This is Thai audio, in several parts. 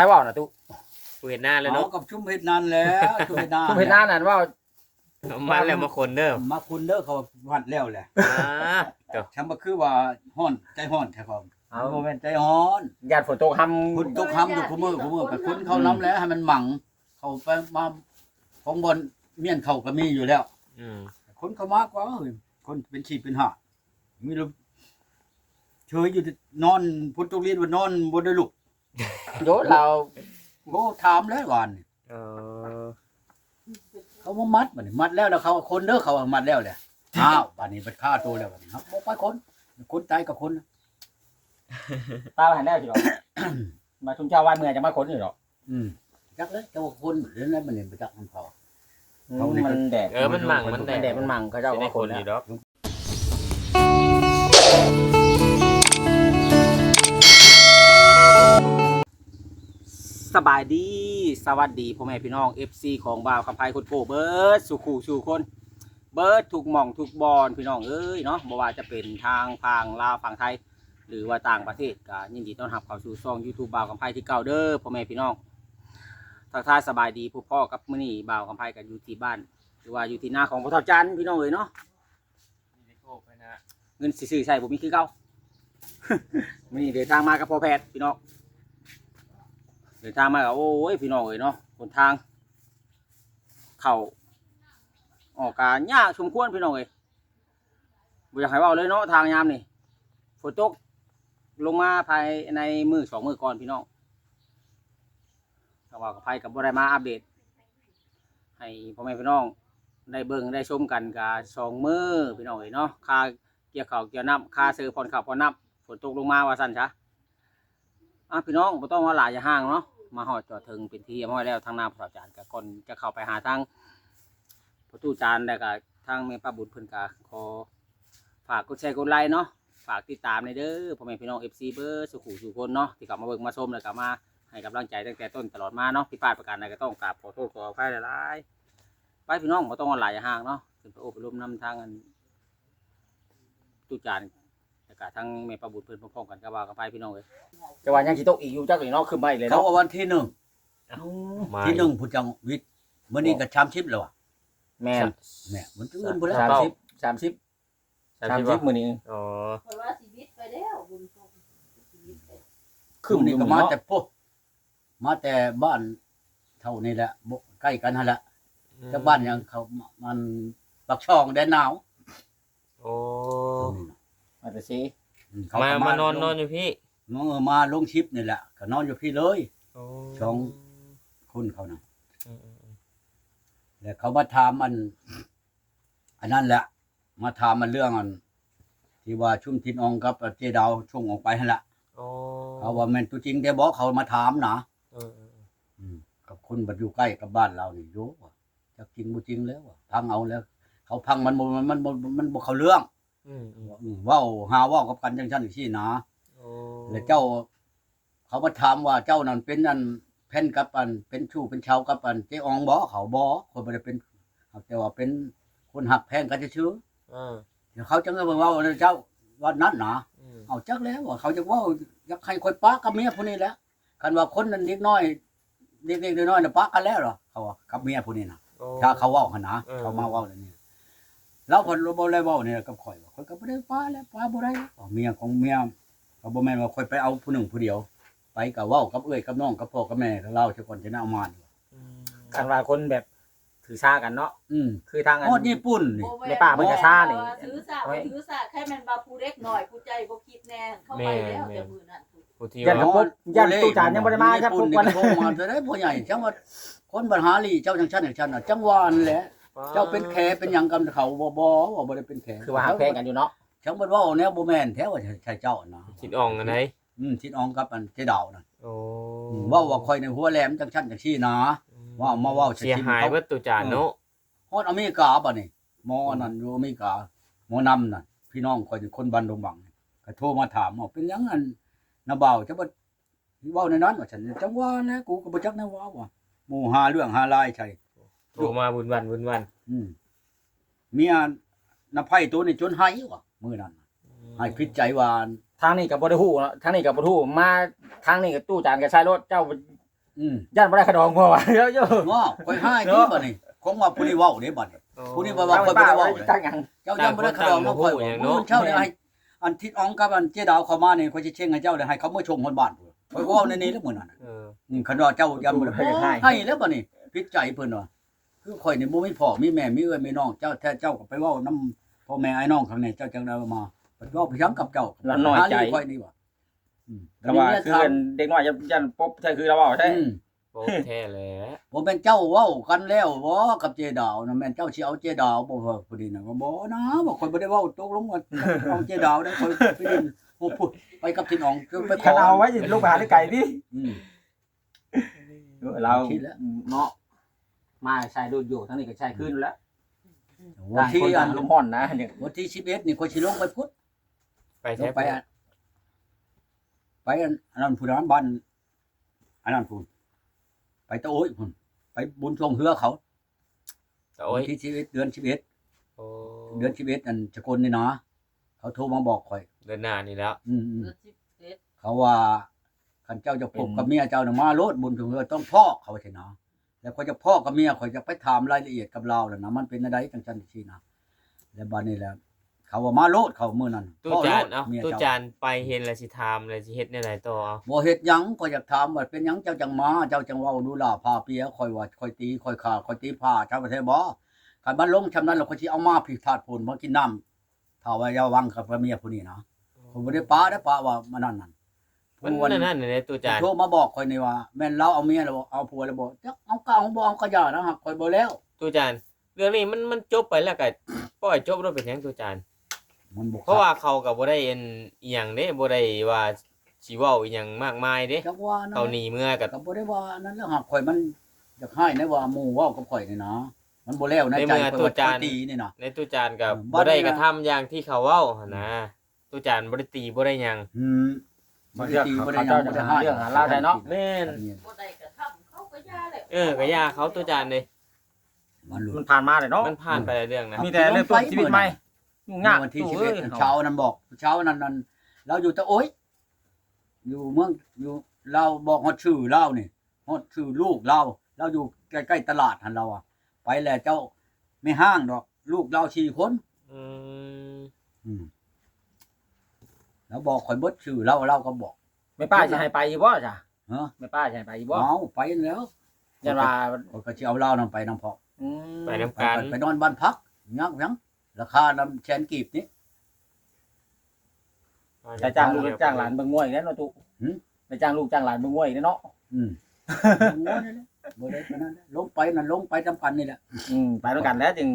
รเว้าน่ะตุกูเห็นหน้าแล้วเอาเนาะกับชุ่มเฮ็ดนานแล้วชุ่มเฮ็ดนานทุกเฮ็ดหน้านั่นเว้าเอามันแล้วมาคนเด้อมาคุณเด้อเขาวัดแล้วแหละอ่าเดี๋ยวฉันบ่คือว่าฮ้อนใจฮ้อนแท้ครับเอาบ่แม่นใจฮ้อนญาติฝนตกห้ำคุณตกค้ำอยู่คุมือคุมือไปคุณเข้าน้ำแล้วให้มันหมั่งเขาไปมาของบนเมียนเขาก็มีอยู่แล้วอืมคนเขามากกว่าเฮ้ยคนเป็นชีพเป็นหามีลูกเฉยอยู่แต่นอนพุทธลีนว่านอนบนได้ลูก โยเราโอ้ถามแล้วก่อน เออเขามามัดบัดนี้มัดแล้วแล้วเขาคนเด้อเขาว่ามัดแล้วแหละอ้าวบัดนี้เป็นฆ่าตัวแล้วบัดนี้ครับบ่ไปคนคนตายกับคนป้าหันได้สิหรอก มาชุมเจ้าว่าเมื่อจะมาขนอยู่หรอกอืมจักเลยเจ้าคนเรื่องนั้นมันเนี่ยไปจักมันพอเอานี่มันแดดเออมันหมั่งมันมันแดแดดดมันมั่งเขาเจ้าจะก็ได้มาคขนนอแล้วยู่ดอก สบายดี สวัสดีพ่อแม่พี่น้อง FC ของบ่าวคำไพคนโกเบิร์ดสุขูสู่คน เบิร์ดถูกหม่องถูกบอลพี่น้องเอ้ยเนาะบ่ว่าจะเป็นทางพังลาวฝั่งไทย หรือว่าต่างประเทศก็ยินดีต้อนรับเข้าสู่ช่อง YouTube บ่าวคำไพที่เก่าเด้อพ่อแม่พี่น้องทักทายสบายดีผู้พ่อกับมื้อนี้บ่าวคำไพก็อยู่ที่บ้าน หรือว่าอยู่ที่หน้าของพ่อเฒ่าจันทร์พี่น้องเอ้ยเนาะเงินสิซื้อใช่ผมมีคือเก่ามื้อนี้เดินทางมากับพ่อแพทย์พี่น้อง เดินทางมากับโอ้ยพี่น้องเอ้ยเนาะหนทาง เข่าออกการยากสมควรพี่น้องเอ้ยบ่อยากให้เว้าเลยเนาะทางยามนี่ฝนตกลงมาภายในมือสองมือก่อนพี่น้องก็ว่ากับไผกับบ่ได้มาอัปเดต ให้พ่อแม่พี่น้องได้เบิ่งได้ชมกันกับสองมือพี่น้องเอ้ยเนาะค่าเกี่ยวข้าวเกี่ยวน้ำค่าซื้อผ่อนข้าวผ่อนน้ำฝนตกลงมาว่าสั่นซะ อะพี่น้องบ่ต้องว่าหลายอย่าห่างเนาะมาหอดจอดถึงเป็นที่เรียบร้อยแล้วทางหน้าพระจานกับก่อนจะเข้าไปหาทางประตูจานแล้วก็ทางแม่ป้าบุญเพิ่นก็ขอฝากกดแชร์กดไลค์เนาะฝากติดตามในเด้อพ่อแม่พี่น้อง FC เบอร์สุขุสุคนเนาะที่กลับมาเบิ่งมาชมแล้วก็มาให้กำลังใจตั้งแต่ต้นตลอดมาเนาะผิดพลาดประการใดก็ต้องกราบขอโทษขออภัยหลายๆไปพี่น้องบ่ต้องออนไลน์อย่าห่างเนาะขึ้นไปโอบไปร่มนำทางอันตู้จาน ก็ทั้งแม่ประบุญเพิ่นพร้อมๆกันก็ว่ากันไปพี่น้องเอ้ยจังหวะยังสิตกอีกอยู่จักอีกเนาะขึ้นมาอีกเลยเขาเนาะว่าวันที่หนึ่งมาที่หนึ่งผู้จังวิทย์มื้อนี้ก็ชามชิปแล้วอะแม่นแหม่มันจะเงินบ่แล้วสามชามสิชิบปสามสิบสามสามสิบสิบวะมื้อนี้อ๋อเพราะว่าชีวิตไปแล้วบุญส่งชีวิตไปขึ้นมื้อนี่นี้ก็ก็มามาแต่แต่พวกมาแต่บ้านเท่านี้แหละบ่ใกล้กันหั่นแหละแต่บ้านยังเขามันปักช่องแดนหนาวโอ้ มาแต่สิอืเขามาก็มานอนนอนอยู่พี่เมื่อมาลงชิปนี่แหละก็นอนอยู่พี่เลยโอ้สองคุณเขานะอืมอืมอืมแล้วเขามาถามมัน อันนั้นแหละ มาถามมันเรื่องอัน ที่ว่าชุ่มทินอองกับเจดาวช่วงออกไปนั่นแหละโอ้เขาว่าแม่นตัวจริงแต่บอกเขามาถามนะเออเออเอออืมกับคนบัดอยู่ใกล้กับบ้านเรานี่รู้ว่าจะจริงบ่จริงแล้วว่ะพังเอาแล้ว เขาพังมันบ่มันมันบ่มันบ่เขาเรื่องอืมอืมอืม เว้าหาเว้ากับกันจังซั่นจังซี่นะโอ้แล้วเจ้า เขามาถามว่าเจ้านั่นเป็นอันเพ่นกับอันเป็นชู้เป็นชาวกับอันเจ๊อองบ่เขาบ่คนบ่ได้เป็นแต่ว่าเป็นคนหักแพงกันซื่ออ่าๆเดี๋ยวเขาจังว่าเว้าเจ้าว่านั้นนะอืมเอาจักแล้วว่าเขาจะเว่าอยากให้คอยป้ากับเมียผู้นี้แหล้วคันว่าคนนั้นเล็กน้อยเล็กๆน้อยๆน่ะป้ากันแล้วเหรอเขาว่ากับเมียผู้นี้น่ะโอ้ถ้าเขาเว้าหั่นนะเออเขามาเว้าแล้วนี่เราเพิ่นบ่ได้เว้านี่กับข่อยว่าข่ อยก็บ่ได้ป้าแล้วป้าบ่ได้อ๋อเมียของเมียก็บ่แม่นว่าข่อยไปเอาผู้หนึ่งผู้เดียว ไปก็เว้ากับเอ้ยกับน้องกับพ่อกับแม่กับเราเสียก่อนจะได้เอามานี่อืมคันว่าคนแบบถือชากันเนาะอืมคือทางอัน ฮอดญี่ปุ่นนี่ ในป่ามันจะซ่านี่ ถือสาถือสาแค่มันบาผู้เล็กหน่อยผู้ใจบ่คิดแน่เข้าไปแล้วแต่มือนั้นถูกผู้ที่ยันว่า กับพวกยันตู้จานยังบ่ได้มาครับพวกญี่วันปุ่นนี่โทรมาจะได้พ่อใหญ่จังว่าคนปัญหาลีเจ้าจังชั้นจังชั้นน่ะจังหวานแหละ เจ้าเป็นแขเป็นหยังกับเขาบ่บ่ว่าบ่ได้เป็นแขคือว่าหักแพงกันอยู่เนาะฉันบ่ว่าแนวบ่แม่นแท้ว่าใช่เจ้านะทิดอ่องอันไหนอืมทิดอองกับอันเจดาวนั่นโอ้อืมเว่าว่าข่อยในหัวแหลมจังชั้นจังซี่นะว่ามาเว้าเสียหายเบิดตัวจานเนาะฮอดอเมริกาบัดนี้หมออันนั้นอยู่อเมริกาหมอนำนั่นพี่น้องข่อยเป็นคนบ้านดงบังก็โทรมาถามว่าเป็นหยังอันนาบ่าวจะบ่เว้าในนั้นว่าฉันจังว่านะกูก็บ่จักแนวว่าว่าหมู่หาเรื่องหาลายใช่ โทรมาบุญวันบุญวันอืมเมียน้าไผตัวนี้จนไหายว่ะมื้อนั้นน่ะให้คิดใจว่าทางนี้กับบ่ได้ฮู้เนาะทางนี้กับบ่ฮู้มาทางนี้กับตู้จานกับชายรถเจ้าอืมย่านบ่ได้ขนมพ่อว่าเยอะง้อข่อยให้ที่บ่นี่คงว่าผู้นี้เว้าเด้บัดนี้ผู้นี้ๆบ่ว่าข่อยบ่ได้เว้าเลยจักหยังเจ้ายังบ่ได้ขนมมาข่อยว่ามื้อเช้านี่ให้อันทิศอองกับอันเจดาวเข้ามานี่ข่อยสิเช็งให้เจ้าได้ให้เขามาชมคนบ้านข่อยก็เว้าในนี้แล้วมื้อนั้นน่ะเอออืมคันว่าเจ้ายังบ่ได้ให้แล้วบัดนี้พิดใจเพิ่นว่า คือข่อยนี่บ่มีพ่อมีแม่มีเอ้ยมีน้องเจ้าแท้เจ้าก็ไปเว้านํพ่อแม่ไอ้น้องข้างในเจ้าจังได้มาเพิ่นเว้าไปย้ำกับเจ้าแล้วน้อยใจข่อยนี่ว่าอืมก็ว่าคืออันเด็กน้อยย่านปบใช่คือเราเว้าใช่ อืม โป๊ะแท้แหละบ่แม่นเจ้าเว้ากันแล้วบ่กับเจดาวนะแม่นเจ้าสิเอาเจดาวบ่เฮ้อพอดีนะก็บ่นะบ่ข่อยบ่ได้เว้าตกลงว่าเอาเจดาวได้ข่อยไปดินโอ้พูดไปกับที่น้องคือไปขคัอนเอาไว้สิลูกไปหาได้ไก่ดิอืม เราคิดแล้ว เนาะ มาใช้ดูดอยู่ทั้งนี้ก็ใช้ขึ้นแล้ววันที่อันลมห่อนนะเนี่ยวันที่11นี่ข่อยสิลงไปพุทธไปลใช้งไปอันไปอันอันนั้นผู้นั้นบ้านอันนั้นผู้ไปตะโอ้ยพุ่นไปบุญชงเฮือเขาแต่โอ้ยวันที่11เดือน11โอ้เดือน11อันสกลนี่นะเขาโทรมาบอกข่อย เดินหน้านี่แล้วอืมๆเดือนสิบเอ็ดเขาว่าคันเจ้าจะพบกับเมียเจ้าน่ะมาโลดบุญถึงเรือต้องพ่อเขาใช่นะ แล้วเขาจะพ่อกับเมียเขาจะไปถามรายละเอียดกับเราแล้วนะมันเป็นอะไรจังจันทีนะแล้วบัดนี้แหล้วเขาว่ามาโลดเขามื้อนั้นตู้พ่อจาโลนดเอ้าเมียตู้เจ้าจานไปเห็นแล้วสิถามแล้วสิเฮ็ดแนวใดต่อเอาบ่เฮ็ดหยังก็อยากถามว่าเป็นหยังเจ้าจังมาเจ้าจังเว้าดูล่าพาเปียคอยว่าคอยตีคอยฆ่าคอยตีผ้าชาวประเทศบ่คันมันลงชำนั้นแล้วเขาสิเอามาผิดธาตุพูนมากินน้ำถ้าว่าอย่าวังกับเมียผู้นี้นะผมบ่ได้ป้าได้ป้าว่ามันนั่นนั่น มันผู้นั่นนั่นในตู้จานโทรมาบอกคอยนี่ว่าแม่นเราเอาเมียแล้วบอกเอาผัวแล้วบอกจักเอาเก่าเอาบ่เอาก็อย่านะฮักคอยบ่แล้วตู้จานเรื่องนี้มันมันจบไปแล้วก็ปล่อยจบแล้วเป็นหยังตู้จานมันบอกเพราะว่าเขาก็บ่ได้เอ็นอีหยังเด้บ่ได้ว่าสิเว้าอีหยังมากมายเด้จักว่านั่นเขาหนีเมื่อกับก็บ่ได้ว่านั่นแล้วฮักคอยมันอยากให้นะว่าหมู่เว้ากับข่อยนี่นะมันบ่แล้วในใจข่อยว่าข่อยตีนี่นะในตู้จานกับเออบ่บ่ได้ได้นะกระทำอย่างที่เขาเว้าหั่นนะตู้จานบ่ได้ตีบ่ได้หยังอืม บ่ได้ตีบ่ได้เขาหยังเจ้าบ่จะได้หาให้เรื่องหาเล่าวได้เนาะแม่นบ่ได้กระทำเขาก็ย่าแหละเออก็ย่าเขาตู้จานเลยมันหลุดมันผ่านมาเลยเนาะมันผ่านไปหลายเรื่องนะครับมีแต่เรื่องต้นชีวิตใหม่ยุ่งยากวันที่ตู้11เอ้ยเช้านั้นบอกเช้านั้นนั้นเราอยู่ตะโอ้ยอยู่เมืองอยู่เราบอกฮอดชื่อเรานี่ฮอดชื่อลูกเราเราอยู่ใกล้ๆตลาดหั่นเราอะไปแล้วเจ้าไม่ห้างดอก ลูกเรา4คนอืมอืม แล้วบอกข่อยเบิดชื่อเราเราก็บอก ไม่ป้าจะให้ไปอีกบ่จ้ะฮะไม่ป้าจะให้ไปอีกบ่เอาไปแล้วยันว่าข่อยก็สิเอาเรานำไปนำพออืมไปนํไปกันไปนอนบ้านพักยักยังราคานำแชนกีบนี่จะจ้างลูกจ้างหลานเบิ่งงวยอีกแล้วเนาะตู้หืมไปจ้างลูกจ้างหลานเบิ่งงวยอีกแล้วเนาะอืมโง่นี่แหละบ่ได้ปานนั้นแหละลงไปนั่นลงไปจำกันนี่แหละอืมไปด้วยกันแล้วจึง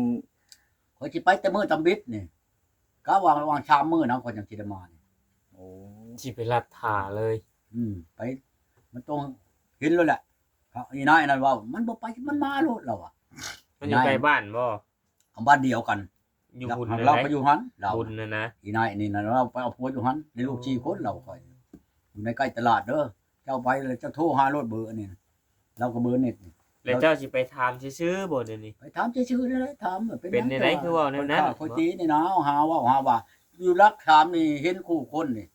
ข่อยสิไปแต่มื้อตำบิดนี่กะวางวางชามมื้อนะข่อยจังสิได้มานี่โอ้ สิไปรัดถ่าเลย อืมไป มันต้องเห็นแล้วแหละครับอีนายนั่นว่า มันบ่ไปมันมาโลดเราอะมันอยู่ใกล้บ้านบ่เอาบ้านเดียวกันอยู่เราบุญเรานะไปอยู่หันเราบุญนะนะอีนายนี่นะเราไปเอาผัวอยู่หันในลูกชีคนเราคอยอยู่ในใกล้ตลาดเด้อเจ้าไปเลยเจ้าโทรหารถเบอร์นี่นะเราก็เบอร์เน็ตนี่แล้วเจ้าสิไปถามซื่อๆบ่เดี๋ยวนี้ไปถามชื่อๆนี่เลยถามว่าเป็นเป็นในไหนคือว่าในนั้นคอยตีนี่นะหาว่าหาว่าอยู่รักถามนี่เห็นคู่คนนี่อื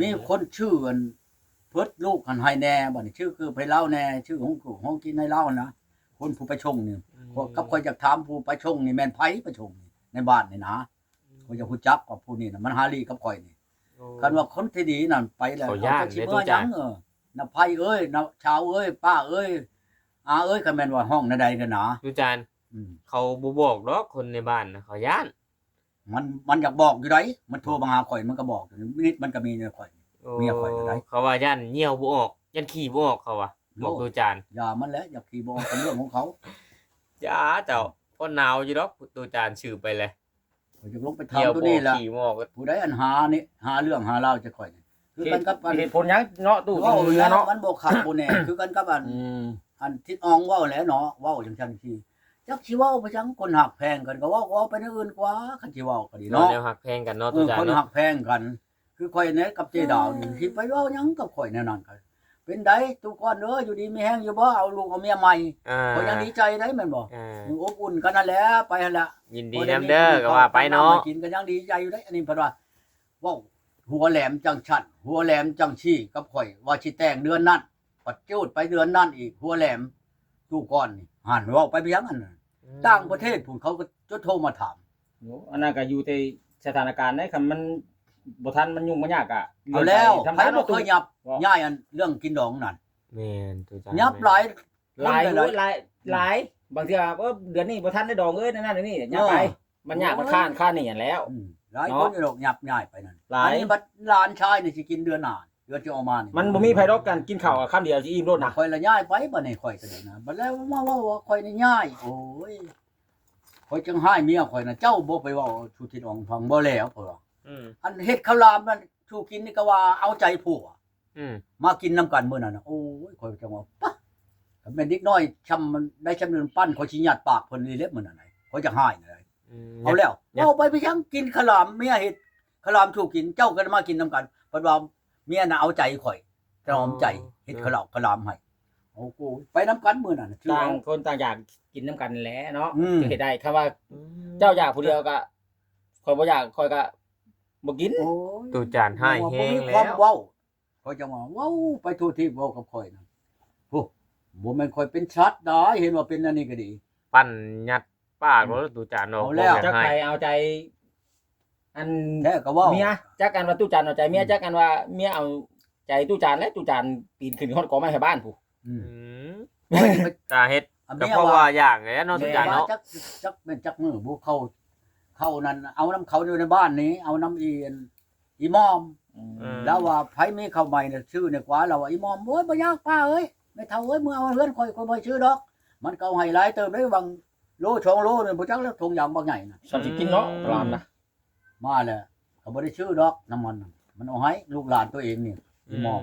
มีคนชื่ออันเพิดลูกหันไฮแน่บ่นี่ชื่อคือไปเล่าแน่ชื่อของกูของกินให้เล่านะคนผู้ไปชงนี่อืมกับคอยอยากถามผู้ไปชงนี่แม่นไผไปชงนี่ในบ้านนี่นะคอยจะฮู้จักกับผู้นี่นะมันหาลีกับคอยนี่โอ้คันว่าคนที่ดีนั่นไปแล้วเขาย่านเอสิในเมื่ตู้อจ่ายัยงเออน้าไผเอ้ยน้าชาวเอ้ยป้าเอ้ยอาเอ้ยก็แม่นว่าห้องใดๆกันนะดูจานอืมเขาบ่บอกหรอกคนในบ้านนะเขาย่าน มันมันอยากบอกอยู่ไดมันโทรมาหาข่อยมันก็บอกอยู่นิดมันก็มีในข่อยโอ้เมียข่อยจะได้เขาว่าย่านเหี่ยวบ่ออกย่านขี้บ่ออกเขาว่าบอกดูจานอย่ามันแหละอย่าขี่บอกเป็นเรื่องของเขาจ้าเจ้าพอหนาวอยู่ดอกดูจานชื่อไปเลยข่อยจะลงไปเหี่ยวทำตัวบ่นี้ออกล่ะขี้บ่ออกผู้ใดอันหานี่หาเรื่องหาเล่าจะข่อยนี่คือกันกับอันเหตุผลหยังเนาะตู้เว้าเรือแล้วเนาะมันบ่ขัดบ่แน่คือกันกับอัน อืม อันทิดอองเว้าแหล้วเนาะเว้าจังซั่นสิ จักสิเว้าไปจังคนหักแพงกันก็เว้าก็เว้าไปในอื่นกว่าคันสิเว้าก็ดีเนาะเนาะแนวหักแพงกันเนาะเอดูอจานคนเนาะหักแพงกัน คือข่อยเนี่ยกับเจดาวนี่สิไปเว้าหยังกับข่อยแน่นอนกันเป็นไดทุกคนเด้ออยู่ดีมีแฮงอยู่บ่เอาลูกเอาเมียใหม่อ่าข่อยยังดีใจได้แม่นบ่อ่าอบอุ่นกันนั่นแหละไปหั่นละ ยินดีนํเด้อก็ว่าไปเนาะ กินก็ยังดีใจอยู่ได้ อันนี้เพิ่นว่าเว้าหัวแหลมจังชันหัวแหลมจังชี้กับข่อยว่าสิแต่งเดือนนั้นปัดจูดไปเดือนนั่นอีกหัวแหลมตู้ก้อนนี่หันเว้าไปเพียงอันนั้น ต่างประเทศพุ่นเขาก็จะโทรมาถามโอ้อันนั้นก็อยู่ในสถานการณ์ได้คันมันบ่ทันมันยุ่งมันยากอะเอาแล้วทำใครงานบ่เคยยับว่าย่ายอันเรื่องกินดองนั่นแม่นตุจานยับหลายหลายคนหเลลายหลายบางทีว่าเออเดือนนี้บ่ทันได้ดอกเอ้ยนั่นนั่นนี่ยากไปเออมันยากมันค้านค้านนี่อย่างแล้วอืมหลายเนาะคนอยู่ดอกยับย่ายไปนั่นหลายอันนี้บัดหลานชายนี่สิกินเดือนหน้า เดือนที่ออกมานี่มันบ่มีไผรบกันกินข้าวกับข้าวเดียวสิอิ่มโลดนะข่อยละย่ายไปบ่นี่ข่อยก็ได้นะบัดแล้วมาว่าว่าข่อยนี่ย่าย โอ้ยข่อยจังให้เมียข่อยน่ะเจ้าบ่ไปเว้าชูทิดอองฟังบ่แล้วเพิ่นว่าอืมอันเฮ็ดข้าวหลามนั่นชูกินนี่ก็ว่าเอาใจผัวอืมมากินน้ำกันมื้อนั้นน่ะโอ้ยข่อยจังว่าปะถ้าแม่นเด็กน้อยช้ำมันได้ช้ำนึงปั้นข่อยสิยัดปากเพิ่นนี่เล็บมื้อนั้นน่ะข่อยจะหายเลยอืมเอาแล้วเนี่ยเอาไปไปยังกินข้าวหลามเมียเฮ็ดข้าวหลามชูกินเจ้าก็มากินน้ำกันเพิ่นว่า เมียน่ะเอาใจข่อยจะหอมใจเฮ็ดข้าวหลามข้าวหลามให้โอ้โหไปน้ำกันมื้อนั้นน่ะชื่อต่างเอาคนต่างอยากกินน้ำกันแหล้วเนาะอืมจะเฮ็ดได้คำว่า เจ้าอยากผู้เดียวก็ข่อยบ่อยากข่อยก็บ่กินโอ้ยตุจานให้แห้งบ่มีแล้ความวเว้าข่อยจะว่าเว้าไปทั่วที่เว้ากับข่อยน่ะโอ้บ่แม่นข่อยเป็นชัดดาเห็นว่าเป็นอันนี้ก็ดี ปั่นยัดปากบ่ตุจานเนาะเอาแล้วบ่จักอยากใครให้เอาใจ อันแท้ก็เว้าเมียจักกันว่าตู้จานเอาใจเมียจักกันว่าเมียเอาใจตู้จานและตู้จานปีนขึ้นฮอดกอไม้ให้บ้านผู้อืมอืมตาเฮ็ดอันก็เมียเพราะว่าว่าอย่างไงเนาะตุจานเนาะจักจักเป็นจักมือบ่เข้าเข้านั่นเอาน้ำเขาอยู่ในบ้านนี้ เอาน้ำอีอันอีมอม แล้วว่าไผมีเข้าใหม่น่ะชื่อเนี่ยกว่าเราว่าอีมอมโอ้ยบ่ยากป้าเอ้ยไม่เท่าเอ้ยมึงเอาเฮือนข่อยข่อยบ่ชื่อดอก มันเก่าให้หลายเติมได้บางโลชองโลนี่บ่จักแล้วทงยางบางใหญ่น่ะสามสิบกินเนาะปลามนะ มาแล้วก็บ่ได้ชื่อดอกน้ำมันน่ะมันเอาให้ลูกหลานตัวเองนี่อีมอม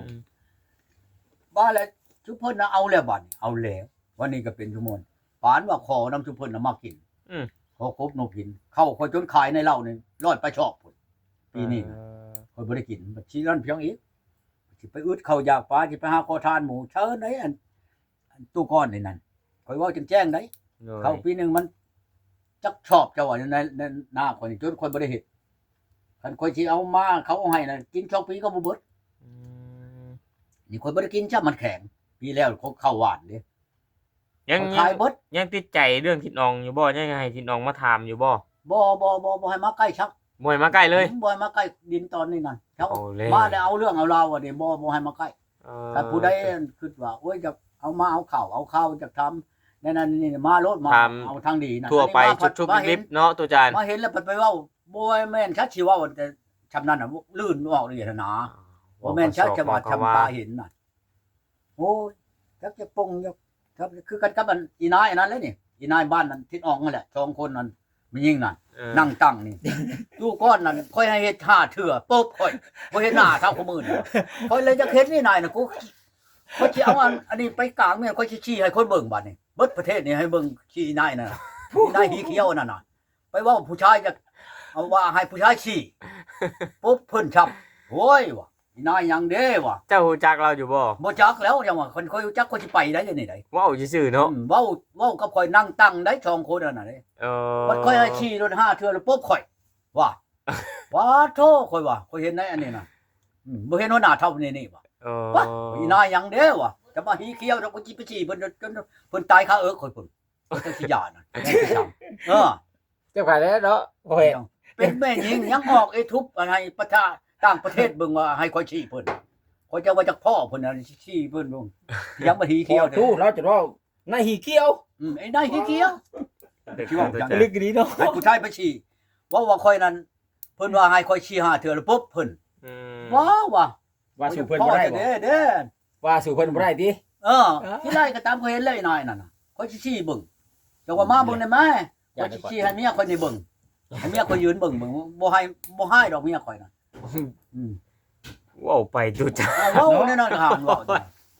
ว่าแล้วชุมพลน่ะเอาแล้วบัดนี้เอาแล้ววันนี้ก็เป็นชุมพลปานว่าขอน้ำชุมพลน่ะมากินอืม ขอครบโนกิน เข้าคอยจนขายในเหล้านี่รอดไปชอบพุ่นปีนี้น่ะ คอยบ่ได้กินบัดชี้นั่นเพียงอีกสิไปอึดเข้าอยากปลาสิไปหาขอทานหมูเชิญได้อันอันตู้ก้อนนี่นั่นคอยเว้าจังแจ้งได้โดยเขาปีหนึงมันจักชอบเจ้าว่าในในหน้าคนนี่จนคนบ่ได้เฮ็ด คันคอยสิเอามาเขาเอาให้น่ะกินช่องปีก็บ่เบิดอืมนี่คนบ่ได้กินจ้ามันแข็งปีแล้วเขาเข้าหวานเด้ยังเขายัขางยเบิดยังติดใจเรื่องทิดนองอยู่บ่ยังให้ทิดนองมาถามอยู่บ่บ่บ่บ่บ่ให้มาใกล้ชักบ่ให้มาใกล้เลย บ่ให้มาใกล้ดินตอนนี้นั่นเขาโอ้เลยมาแล้วเอาเรื่องเอาราวว่าเด้บ่บ่ให้มาใกล้ เออถ้าผู้ใดคิดว่าโอ้ยจะเอามาเอาข่าวเอาข้าวจะทำนั่นนั่นนี่มารถมาเอาทางดีนะทั่วไปอันนี้มาชุบมาๆเห็ลินบๆเนาะตุจานมาเห็นแล้วไปเว้า บ่แม่นชัดสิเว้าแต่ชำนั้นน่ะลื่นออกเลยนะบ่แม่นชัดจะว่าชำตาเห็นน่ะโอ้ยจักจะปงจักครับคือกันกับอันอีนายอันนั้นเลยนี่อีนายบ้านนั้นทิศออกนั่นแหละสองคนนั้นมันยิงนั่นเออนั่งตั้งนี่ตู้ก้อนนั่นค่อยให้เฮ็ดท่าเถื่อปุ๊บค่อยบ่เห็นหน้าเท่าคนอื่นค่อยเลยจะเฮ็ดนี่นายน่ะกูค่อยสิเอาอันอันนี้ไปกลางเมียค่อยสิชี้ให้คนเบิ่งบัดนี้เบิดประเทศนี่ให้เบิ่งชี้นายน่ะอีนายหีเขียวนั่นน่ะไปเว่าผู้ชายจะ เอาว่าให้ผู้ชายชี้ปุ๊บเพิ่นชับโอ้ยว่ะอีนายยังเด้ว่ะเจ้ารู้จักเราอยู่บ่บ่จักแล้วจังว่าคนค่อยรู้จักคนสิไปได้ยังไงได้เว้าซื่อๆเนาะอืมเว้าเว้ากับข่อยนั่งตั้งได้สองคนนั่นน่ะเด้เออมันค่อยให้ชี้รถห้าเทื่อแล้วปุ๊บข่อยว่าว่าโทข่อยว่าข่อยเห็นได้อันนี้น่ะอืมบ่เห็นว่าหน้าเท่านี้นี่ว่ะเออวะอีนายยังเด้ว่ะจะมาหีเขียวจะมาจิไปชี้เพิ่นจนจนเพิ่นตายคาเอิกข่อยเพิ่นเพิ่นจังสิยาน่ะแม่นสิทำเออ เจ้าขายแล้วเนาะโอ้ย เป็นแม่หญิงยังออกไอ้ทุบอะไรประชาต่างประเทศเบิ่งว่าให้ข่อยชี้เพิ่นข่อยจะว่าจากพ่อเพิ่นน่ะชี้เพิ่นลงยังมาหีเขีเขียยววตู้เราจะว่าหน้าหีเขียวอืมไอ้นายหีเขียวคิดว่าอย่างลึกดีเนาะให้ผู้ชายไปชี้ว่าว่าข่อยนั้นเพิ่นว่าให้ข่อยชี้หาเทื่อแล้วปุ๊บเพิ่นอืมว้าวว่ะว่าสู่เพิ่นบ่ได้บ่เด้อเด้อว่าสู่เพิ่นบ่ได้ติเออที่ไรก็ตามข่อยเห็นเลยนายนั่นน่ะข่อยสิชี้เบิ่งเจ้าว่ามาเบิ่งได้ไหมอยาข่อกยจะสิก่อนชี้ให้เมียข่อยนี่เบิ่ง ให้เมียข่อยยืนเบิ่งเบิ่งบ่ให้บ่ให้ดอกเมียข่อยน่ะอืมว้าวไปตุจานเอาเว้าแน่นอนถามเว่า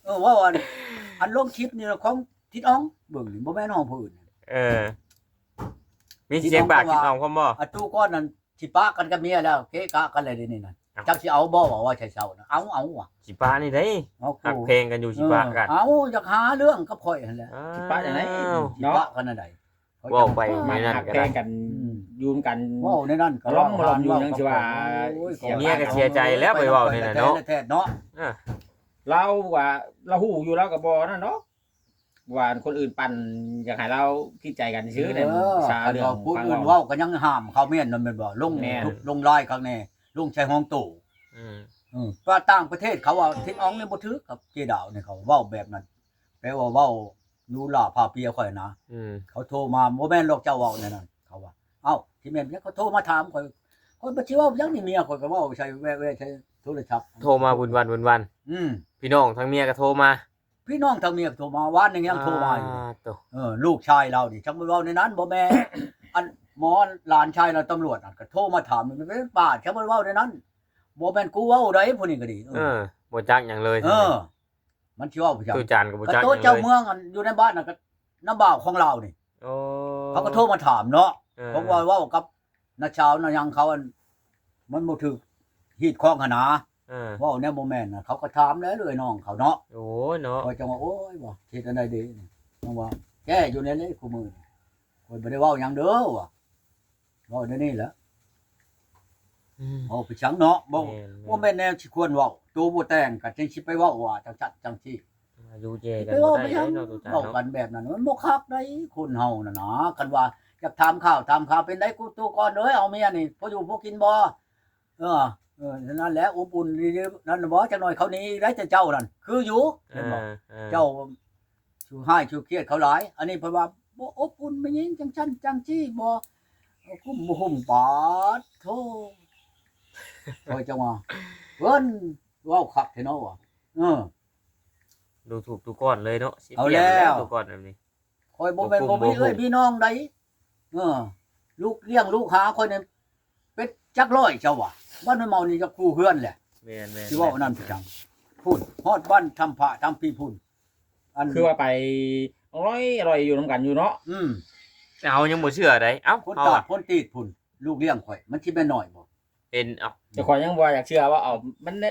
เออเว่าอันอันลงคลิปนี่ของทิดอ้องเบิ่งนี่บ่แม่นของผู้อื่นเออ มีเสียงบากคิดน้องพร้อมบ่อันตู้ก้อนนั้นสิปะกันกับเมียแล้วเกะกะกันเลยเดี๋ยวนี่นั่นจักสิเอาบ่ว่าว่าใช่เช้านะเอาเอาว่ะสิปานี่ได้หักเพลงกันอยู่สิปากัน เอาอยากหาเรื่องกับข่อยนั่นแหละสิปะจังได๋สิเนาะปะกันอันใดข่อยเว้าไปมาไม่นั่นหักก็ แพได้งกันยูมกันเว้าในนั้นก็ล้อมมาล้อมอยู่จังสิว่าโอ้ยเสียเมียก็เสียใจแล้วไปเว้าในนั้นเนาะ แท้ๆเนาะอะเราว่าเราหูอยู่แล้วกับบอนั่นเนาะว่าคนอื่นปั่นอยากให้เราคิดใจกันซื้อเนี่ยเออชาคันเรื่อว่างพูดฟังอื่นเว้าเว้า ก็ยังห้ามเขาเมียนนั่นแม่นบ่ลงแม่นลงลายข้างแน่ลงใช้ห้องตู่อืมอืมว่าต่างประเทศเขาว่าทิศอองนี่บ่ถือกับเจดาวเนี่ยเขาเว้าแบบนั้นแปลว่าเว้ารู้ล่าพาเปียข่อยนะ อืมเขาโทรมาบ่แม่นหรอกเจ้าเว้าแน่นอนเขาว่า เอ้าที่แม่นเนี่ยเขาโทรมาถามข่อยข่อยบ่สิเว้ายังนี่เมียข่อยก็เว้าใช้แว่ๆใช้โทรศัพท์โทรมาบุญวันบุญวัน อืมพี่น้องทั้งเมียก็โทรมา พี่น้องทางเมียก็โทรมาวานนึงยังโทรมาอยู่ตัวเออลูกชายเราดิจังบ่เว้าในนั้นบ่แม่ อันหมอหลานชายเราตำรวจน่ะก็โทรมาถามมันเป็นป้าจังบ่เว้าในนั้นบ่แม่นกูเว้าได้ผู้นี้ก็ดีเออบ่จักหยังเลยเออ มันสิเว้าผู้จังตู้จานก็บ่ก็จักหโต๊ะยังเจ้าเลยเมืองอันอยู่ในบ้านน่ะก็น้าบ่าวของเรานี่ โอ้เขาก็โทรมาถามเนาะเออ ผมว่าเว้ากับนาชาวนายังเขาอันมันบ่ถูกฮีดข้องหนนาเออเว้าแนวบ่แม่นน่ะเขาก็ถามแล้วเลยน้องเขาเนาะโอ้ยเนาะคอยจังว่าโอ้ยบ่เฮ็ดอันใดดีนี่จังว่าแกอยู่ในเลยคู่มือนี่คอยบ่ได้เว้าหยังเด้อว่ะเว้าในนี่แหละอืมเอาไปชังเนาะบ่แม่นบ่แม่นแนวสิควรเว้าตัวบ่แต่งก็จังสิไปเว้าว่าจังจัดจังซี่อายุเจกันไปบ่เว้าได้ไปยังเนาะตู้จานเว้าเนาะกันแบบนั้นมันบ่คักได้คนเฮาน่ะนะกันว่า อยากถามข่าวถามข่าวเป็นได้กูตู้ก่อนเด้อเอาเมียนี่พออยู่พอกินบ่เออเออนั่นแหละอบอุ่นดีๆนั่นน่ะบ่จักหน่อยเขาหนี้ได้แต่เจ้านั่นคืออยู่เอเห็นบ่อเออเจ้าชูให้ชูเครียดเขาหลาย อันนี้เพราะว่าบ่อบอุ่นไม่ยิงจังชั้นจังจี้บ่คุ้มบ่หุ่มปาดโธ่คอยจังว่าเพิ่นเว้าคักแท้เนาะว่ะเออดูถูกทุกก้อนเลยเนาะสิเอาปลี่ยนแล้วทุกก้อนแบบนี้คอยบ่แม่นบ่บ่คุ้มมีบ่เอ้ยคุ้มพี่น้องใด เออ ลูกเลี้ยงลูกหาคนนี่เป็ดจักร้อยเจ้าว่ะบ้านไม่เมานี่จะคู่เฮือนแหละแม่นแม่นสิเว้านั่นพี่จังพูดฮอดบ้านทำพระทำพี่พูดอันคือว่าไปอร่อยอร่อยอยู่นํกันอยู่เนาะอืมเอายังบ่เชื่อได้เอ้าคนเอาตาดอะคนตีดพุ่นลูกเลี้ยงข่อย มันสิแม่นน้อยบ่เป็นเอ้าแต่ขอยยังบ่อยากเชื่อว่าเอามันแน่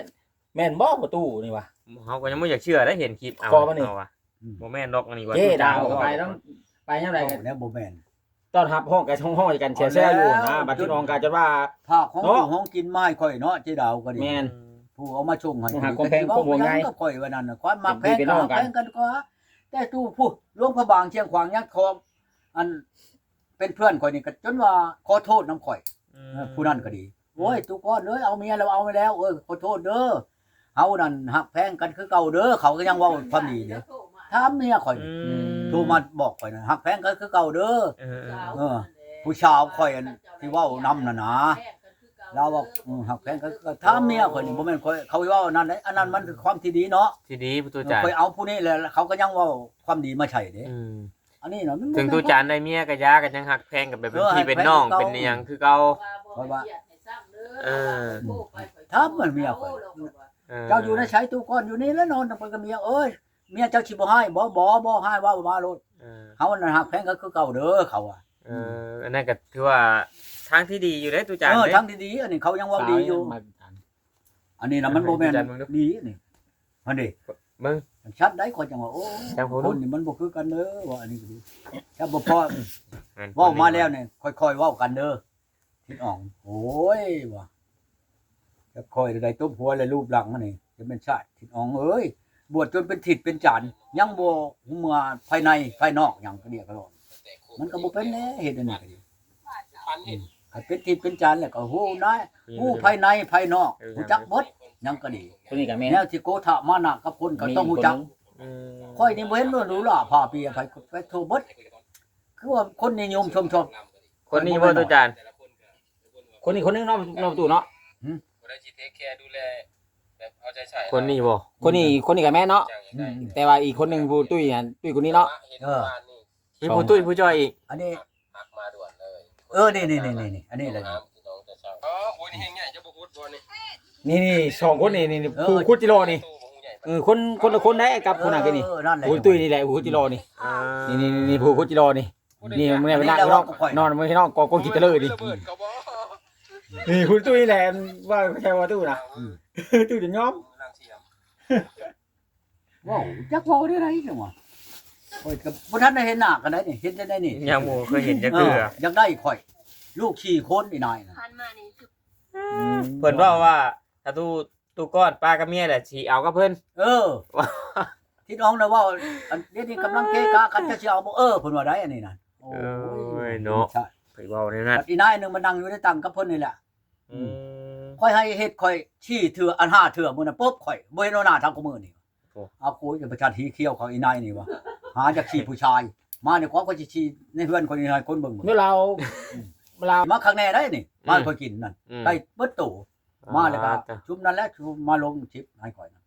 แม่นบ่ประตูนี่วะเฮาก็ยังบ่อยากเชื่อได้เห็นคลิปเอาก็มันนี่เอาว่ะบ่แม่นดอกอันนี้ว่าเจ๊ตู้จดานวก็ก็ไปไปต้องไปยังไงกันแล้วบ่แม่น ต้อนรับห้องกับช่องห้องกันเชียร์แซ่อยู่นะบัดที่น้องกาจนว่าภาคของเนาะอยู่ห้องกินไม้ข่อยเนาะเจดาวก็ดีแม่นผู้เอามาชงให้หาความแพงความห่วงใยก็ข่อยว่านั่นน่ะความมักแพงเป็นพี่ก็น้องกันแพงกันกว่าแต่ตู้ผู้หลวงพระบางเชียงขวางยังคออันเป็นเพื่อนข่อยนี่ก็จนว่าขอโทษน้ำข่อยอืมเออผู้นั้นก็ดีโอ้ยทุกคนเอ้ยเอาเมียเราเอาไปแล้วเออขอโทษเด้อเฮานั่นหักแพงกันคือเก่าเด้อเขาก็ยังเว้าความดีเด้อ ถามเมียข่อยอืนี่มโทรมาบอกข่อยนะหักแพงกันคือเก่าเด้อ เออ เออ ผู้ชาวข่อยอันที่เว้านำน่ะนะเราบอกอืมหักแพงก็ก็ถามเมียข่อยนี่บ่แม่นข่อยเขาเว้านั่นเด้อันนั้นมันคือความที่ดีเนาะทีนี้ตู้จานข่อยเอาผู้นี้แหละเขาก็ยังเว้าความดีมาใช่เด้อืมอันนี้เนาะมันบ่ถึงแม่นตู้จานได้เมียก็ยากันยังหักแพงกันแบบเป็นเออพี่หักเป็นแพงน้องเก่าเป็นอิหยังคือเก่าเออถามมันเมียข่อยเจ้าอยู่ในใช้ตู้ก้อนอยู่นี่แล้วนอนไปกับเมียเอ้ย เมียเจ้าสิบ่ให้บ่บ่บ่ให้ว่ามาโลดเออเฮานั่นหักแพงก็คือเก่าเด้อเขาอะเอออันนั้นก็ถือว่าทางที่ดีอยู่ได้ตู้จานเออเด้ ทั้งดีๆอันนี้เขายังว่าดีอยู่อันนี้น่ะมันบ่แม่นอาจารย์มึงดูดีนี่มันดิมึง ชัดได้คนจังว่าโอ้จังผมคดูนนี่มันบ่คือกันเด้อว่าอันนี้ก็ดีถ้าบ่พอแม่นเว้ามาแล้วเนี่ยค่อยๆเว้ากันเด้อทิดอ่อง โอ้ยว่ะจะค่อยได้ตบหัวเลยรูปหลังมันนี่จะเป็นชาติทิดอ่องเอ้ย บวชจนเป็นทิดเป็นจานยังบ่ฮู้เมื่อภายในภายนอกหยังก็เรียกกันว่ามันก็บ่เป็นแน่เฮ็ดอันนี้ก็ดีถ้าเป็นทิดเป็นจานแล้วก็ฮู้นะฮู้ภายในภายนอกฮู้จักหมดหยังก็ดีคนนี้กับแม่แนวที่โกทะมานะกับคนก็ต้องฮู้จักอืมค่อยนี่บ่เห็นว่ารู้ล่ะพาเปียไปไปโทรเบิดคือว่าคนนิยมชมชมคนนี้ว่าตู้จานคนนี้คนนึงเนาะเนาะประตูเนาะบ่ได้สิเทคแคร์ดูแลแบบ เอาใจใส่คนนี้บ่คนนี้คนนี้กับแม่เนาะจังอย่างได้แต่ว่าอีกคนหนึงผู้ตุ้ยอะตุ้ยคนนี้เนาะเห็นเมื่อวานนี่มีผู้ตุ้ยผู้จ้อยอีกอันนี้ หักมาด่วนเลยเออนี่นี่นี่นี่นี่อันนี้แหละนี่ พี่น้องแต่เช้าอ๋อโอ้ยนี่เฮงใหญ่จะบ่พูดบ่นี่นี่นี่สองคนนี่นี่เออ ผู้คุดจิโร่นี่ตู้บ่ฮู้ใหญ่ปานเออคนคนละคนได้กับคนนั้นกันนี่เออนั่นแหละผู้ตุ้ยนี่แหละผู้คุดจิโร่นี่อ่านี่นี่นี่ผู้คุดจิโร่นี่นี่มึงเนี่ยไปนั่งนอกนอนมึงที่นอกกองกองกินตะเลยดิระเบิดเขาบ่นี่คุณตุ้ยแหละว่าแค่ว่าตู้นะอืม ตู้จะยอมนางเสียมว้าวจักเว้าได้ไรจังวะโอ้ยก็บ่ทันได้เห็นหน้ากันได้นี่เห็นได้ได้นี่ยังบ่เคยเห็นจักเอเทื่อออยากได้ข่อย ลูกขี่คนนี่นายน่ะพันมานี่คือเพิ่นว่าว่าถ้าตู้ตู้ก้อนป้ากับเมียแหละสิเอากับเพิ่นเออ ที่น้องนะว่าอันเดี๋ยวนี้กำลังเกะกะกันจะสิเอาบ่เออเพิ่นว่าได้อันนี้น่ะโอ้เอ้ยเนาะใช่ไปเว้าในนั้นอีนายหนึงมานั่งอยู่ในตังกับเพิ่นนี่แหละอืมค่ อยให้เฮ็ดค่อยชี้เถื่ออันห้าเถื่อมื้อนั้นปุ๊บค่อยบ่เห็นเอาหน้าทางกูมือนี่โอ้ เอากูจะประชันหีเขี้ยวเขาอีนายนี่วะหาจากชี้ผู้ชาย มาเนี่ยความก็สิชี้ในเฮือนคนนี้ให้คนเบิ่งหมดเมื่อเราเวลามาข้างแน่ได้นี่มาค่อยกินนั่นอืม ได้เบิดตู่ มาแล้วก็อ่จ้ะชุบนั้นแหล้วชุบมาลงชิปให้ข่อยนะ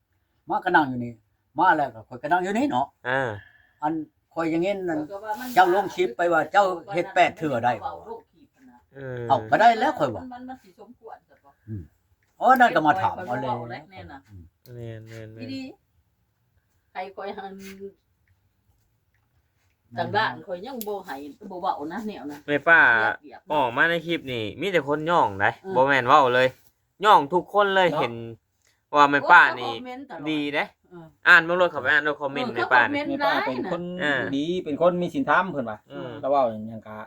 มาก็นั่งอยู่นี่ มาแล้วก็ข่อยก็นั่งอยู่นี่เนาะอ่า อันข่อยอย่างงี้นั่นก็ว่มันเจ้าลงคลิปไปว่าเจ้าเฮ็ดแปดเทื่อได้บ่เว้าโรคขีดนะเออเอาก็ได้แล้วข่อยว่า มันมันสิสมควรซะบ่ อ๋อนั่นก็มาถามเอาอยเลบ่เว้าแรกแน่น่ะแม่นแม่นแม่นดีใครคอยหันทางด้านคอยยังบ่ให้บ่เว้านะแนวนะแม่ป้าเรียบออกมาในคลิปนี่มีแต่คนย่องได้อืม บ่แม่นเว้าเลย ย่องทุกคนเลยเห็น ว่าแม่ป้านี่ โอ้ยคอมเมต์ตลอ ดีเด้เอออ่านเบ่งรถเข้าไปอ่านรถคอมเมนต์เออแม่ป้าเขาคอมเมนี่นต์แม่ป้าเป็นคนดีเป็นคนมีศีลธรรมเพิ่นว่าอืม แล้วเว่าอย่างหยังกะ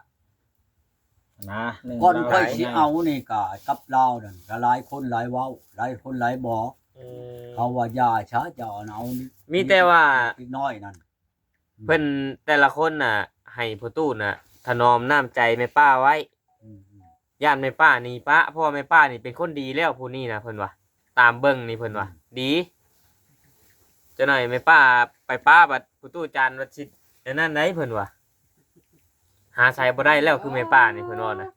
นะหนึ่งก่อนเราค่อยหลายสิเอานี่ก็กับเรานั่นก็หลายคนหลายเว้าหลายคนหลายบอกอืม เขาว่าอย่าช้าจะเอาเอานี่มีแต่ว่า อีกน้อยนั่นเพิ่นแต่ละคนน่ะ ให้ผู้ตู้น่ะ ถนอมน้ำใจแม่ป้าไว้อืมย่านแม่ป้านี่ป้าเพราะว่าแม่ป้านี่เป็นคนดีแล้วผู้นี้นะเพิ่นว่าตามเบิ่งนี่เพิ่นว่าดีจะหน่อยแม่ป้าไปป้าบัดผู้ตู้จานวัดชิดอันนั้นได้เพิ่นว่า หาใส่บ่ได้แล้วคือแม่ป้านี่เพิ่นว่านะ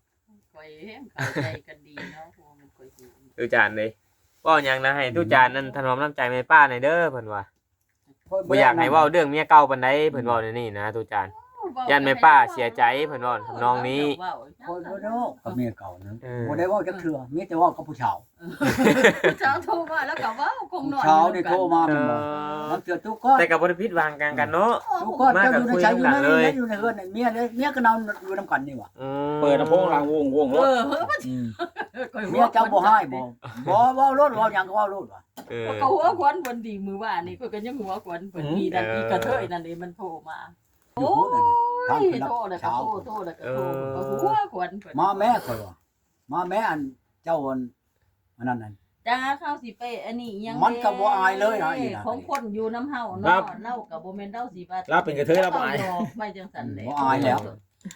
คอยแฮงเข้าใจกันดีเนาะพวกมันคอยดีตู้จานเลยเว่าหยังนะให้ตู้จานนั่นถนอมน้ำใจแม่ป้าหน่อยเด้อเพิ่นว่าบ่อยากให้เว้าเรื่องเมียเก่าปานใดเพิ่นเว้าในนี่นะตู้จาน ย่านแม่ป้าเสียใจเพิ่นว่าทำนองนี้เว้าคนบ่เนาะกับเมียเก่านั้นเออ บ่ได้เว้าจักเทื่อมีแต่เว้ากับผู้ชาวเช้าโทรมาแล้วก็เว้าคงนผู้อนชาวนี่โทรมาเอแม่นบ่อแล้วเทื่อทุกคนแต่ก็บ่ได้ผิดหวังกันกันเนาะ ทุกคนเจ้าอยู่ในใจอยู่ในมากับคุยกันเลย อยู่ในเฮือนนี่เมียเนี่ยเมียก็นอนอยู่นํกันนี่ว่ะอืมเปิดลำโพงลางวงวงรเอถอเฮ้ยมันอืมคอยเมียเจ้าบ่ให้บ่บ่เว้ารถเว้าหยังก็เว้ารถว่ะ เออ ก็หัวควันเพิ่นดีมือว่านี่ก็ก็ยังหัวควันเพิ่นมีนั่นอีกระเทยนั่นเองมันโทรมา อยู่พูดนั่นน่ะทางโอ้เพิ่ยนรับโทรแล้วก็เช้าโทรโทรแล้วก็โทรก็หัวควันเพิ่นมาแม่ข่อยว่ามาแม่อันเจ้าอันอันนั้นนั่น จ้าเข้าสิไปอันนี้ยังมันก็บ่อายเลยนะอีน่ะ ของคนอยู่น้ำเฮาเนาะเล่ากับบ่แม่นเล่าสิว่าเราเป็นกระเทยเราบ่อายไม่จังสันเลยบ่อายแล้ว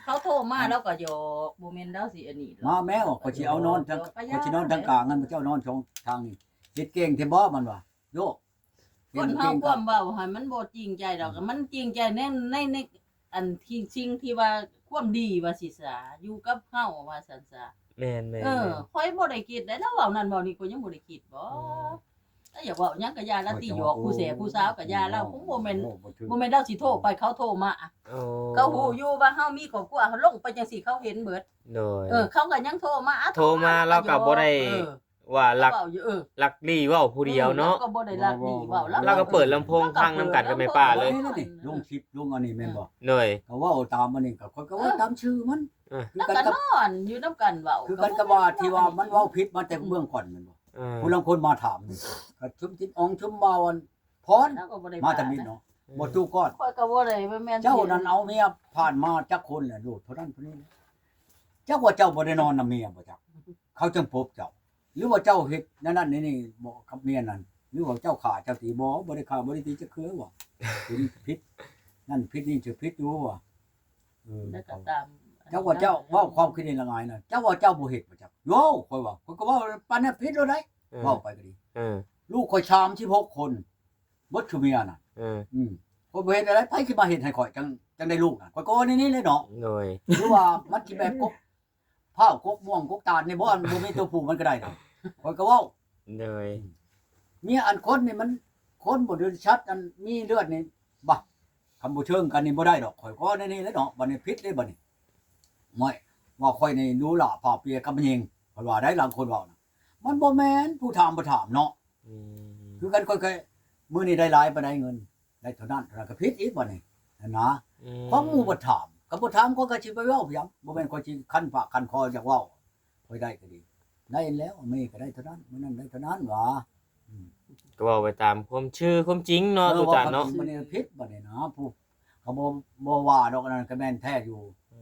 เขาโทรมาแล้วก็หยอกบ่แม่นเล่าสิอันนี้หรอก มาแม่ว่าข่อยสิเอานอนทางข่อยสินอนทางกลางงั้นเจ้านอนช่องทางนี้เฮ็ดเก่งที่บ่มันว่าโยก คนเฮาความเว้าให้มันบ่จริงใจดอกมันจริงใจในในในอันที่สิ่งที่ว่าความดีว่าสิสาอยู่กับเฮาว่าสันซะแม่นแม่นเออค่อยบ่ได้คิดได้แล้วเว้านั่นเว้านี่ก็ยังบ่ได้คิดบ่ถ้าอยากเว้าหยังก็อย่าละติหยอกผู้เสพผู้สาวก็อย่าแล้วผมบ่แม่นบ่แม่นเล่าสิโทรไปเขาโทรมาอะโอ้เขาฮู้อยู่ว่าเฮามีครอบครัวเขาลงไปจังซี่เขาเห็นเบิดโดยเออเขาก็ยังโทรมาอะโทรมาเราก็บ่ได้เออ ว่ารักเว้าอยู่เออรักดีเว้าผู้เดียวเนาะ รก็บ่ได้รักดีเว้าแล้วเราก็เปิดลำโพงฟังนำกันกับแม่ป้า เลย นี่นี่ลงคลิปลงอันนี้แม่นบ่หน่อย ก็เว้าตามอันนี้ก็ข่อยก็เว่าตามชื่อมันเออ คือแล้วกันก็กับนอนอยู่นํกันเว้าคือกันกับว่าที่ว่ามันเว้าผิดมาแต่เบื้องก่อนแม่นบ่เออผู้ลางคนมาถามนี่ก็ชุมจิตอองชุมบาวันพรแล้วก็บ่ได้มาทางนี้เนาะบ่ตู้ก้อน ข้อยก็บ่ได้ว่าแม่นเจ้านั้นเอาเมียผ่านมาจักคนแหละลูกเท่านั้นเท่านี้นะเจ้าว่าเจ้าบ่ได้นอนนำเมียบ่จักเขาจึงพบเจ้า หรือว่าเจ้าเฮ็ดนั่นนั่นนี่นี่บ่กับเมียนั่นหรือว่าเจ้าขาเจ้าตีบ่บ่ได้ขาบ่ได้ตีจะคือว่าเป็นพิษนั่นพิษนี่จะพิษอยู่ว่าเออแล้วก็ตามเจ้าว่าเจ้าเว่าความคิดเห็นละไงน่ะเจ้าว่าเจ้าบ่เฮ็ดบ่จักโยข่อยว่าข่อยก็ว่าปานนั้นพิษแล้วได้เออเว้าไปก็ดีเออลูกข่อยชาม16คนบ่ชูเมียน่ะเอออืมข่อยบ่เฮ็ดอะไรไผสิมาเฮ็ดให้ข่อยจังจังได้ลูกน่ะข่อยก็ว่านี่นี่เลยเนาะหน่อยหรือว่ามันสิแบบกกผ้าวกกม่วงกกตาลในบ่อันบ่มีตัวผู้มันก็ได้นะ ข่อยก็เว้าหน่อยมีอันคนนี่มัน คนบ่ดูชัดอันมีเลือดนี่บ่คำบ่เชิงกันนี่บ่ได้ดอกข่อยก็นี่นี่แหล้วเนาะบัดนี้ผิดเลยบัดนี้ไม่ว่าข่อยนี่รู้ล่ะผ่าเปียกับมันเองข่อยว่าได้หลังคนเว้านะมันบ่แม่นผู้ถามบ่ถามเนาะอืมคือกันข่อยเคยมื้อนี้ได้หลายปานใดเงิน ได้เท่านั้นแล้วก็ผิดอีกบัดนี้นั่นนะ ของหมู่บ่ถามก็บ่ถามก็ก็สิไปเว้าพยามบ่แม่นก็สิคันปากคันคออยากเว้าค่อยได้ก็ดี ได้แล้วมีก็ได้เท่านั้นมื้อนั้นได้เท่านั้นหว่าก็เว้าไปตามความชื่อความจริงเนาะตุจานเนาะมันนี่ผิดบัดนี้นะผู้เขาบ่บ่ว่าดอกอันนั้นก็แม่นแท้อยู่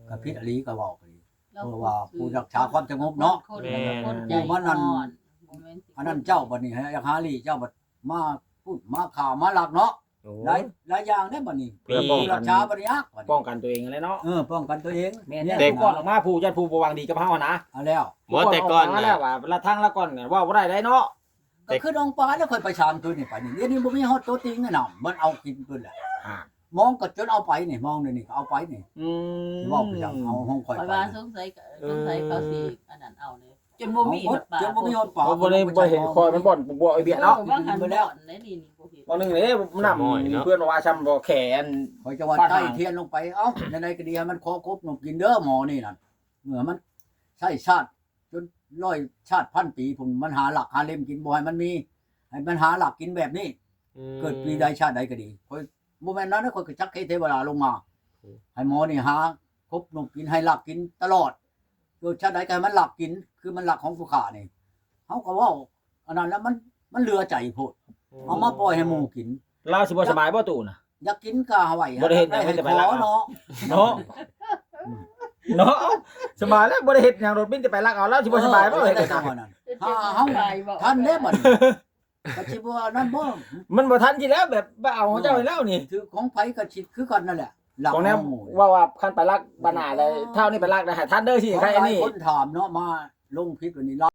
ก็ผิดอหลีก็เว้าก็ดีเพราะว่าผู้รักษาความสงบเนาะคนคนใจมันนั่นอ่อนบ่แม่นสิอันนั้นเจ้าบัดนี้ฮะอยากหาลีเจ้าบัดมาพูดมาข่าวมาหลักเนาะ โอ้หลายหลายอย่างได้บัดนี้เพื่อผู้รักษาบัดนี้ยักบัดป้นี้องกันตัวเองอะไรเนาะเออป้องกันตัวเองแม่เนี่ยเด็กก่อนออกมาผู้ยันผู้บ่หวังดีกับเฮานะเอาแล้วบ่แต่ก่อนผู้น่ะแล้วว่าละทางละก่อนเนี่ยว่าบ่ได้ได้เนาะก็คือน้องปลาแล้วค่อยไปชามตัวนี่ไปนี่เดี๋ยวนี้บ่มีฮอดตัวจริงแน่นอนมันเอากินเพิ่นแหละอ่ามองก็จนเอาไปนี่มองนี่นี่ก็เอาไปนี่อืมเว้าไปจังเอาห้องค่อยข่อยไปว่าสงสัยก็สงสัยเขาสิอันนั้นเอาเลยจ นบ่มีหมดปลาจนบ่มีฮอดปลาบ่บ่ได้บ่เห็นคอยมันบ่อนบ่ไอเบียดเนาะออว่าหันบ่ได้นี่นี่บ่เห็นวันหนึงนี่มันนำเพื่อนว่าช้ำบ่แขนข่อยจะว่าปลาใต้หางเทียนลงไปเอ้าในๆก็ดีให้มันคอครบนมกินเด้อหมอนี่นั่นเมื่อมันใช่ชาติจนร้อยชาติพันปีผมมันหาหลักหาเล่มกินบ่ให้มันมีให้มันหาหลักกินแบบนี้เกิดปีใดชาติใดก็ดีคอยบ่แม่นนั้นนะคอยก็จักให้เทวดาลงมาอืมให้หมอนี่หาครบนมกินให้หลักกินตลอดเกิดชาติใดก็ให้มันหลักกิน คือมันหลักของผู้ขานี่เฮาก็เว้าอันนั้นแล้วมันมันเหลือใจโพดเอามาปล่อยให้หมูกินเราสิบ่สบายบ่ตู่น่ะอยากกินก็เอาไว้บ่ได้เฮ็ดหยังให้แต่ขไปรักอเอาเนาะเนาะเนาะสบายแล้วบ่ได้เฮ็ดหยังรถบินจะไปลักเอาแล้วสิบ่สบายบ่เฮ็ดได้จัจังงซั่นว่านั้นเฮาเฮาไปบ่ท่านเด้บัดนี้ก็สิบ่ว่านั่นบ่มันบ่ทันสิแล้วแบบว่าเอาของเจ้าไปแล้วนี่ถือของไผก็สิคือกันนั่นแหละ หลักของแนวหมู่ว่าว่าคันไปลักบานาเลยเท่านี้ไปลักได้ให้ทันเด้อสิใครอันนี้หลายคนถามเนาะมาลงคลิปวันนี้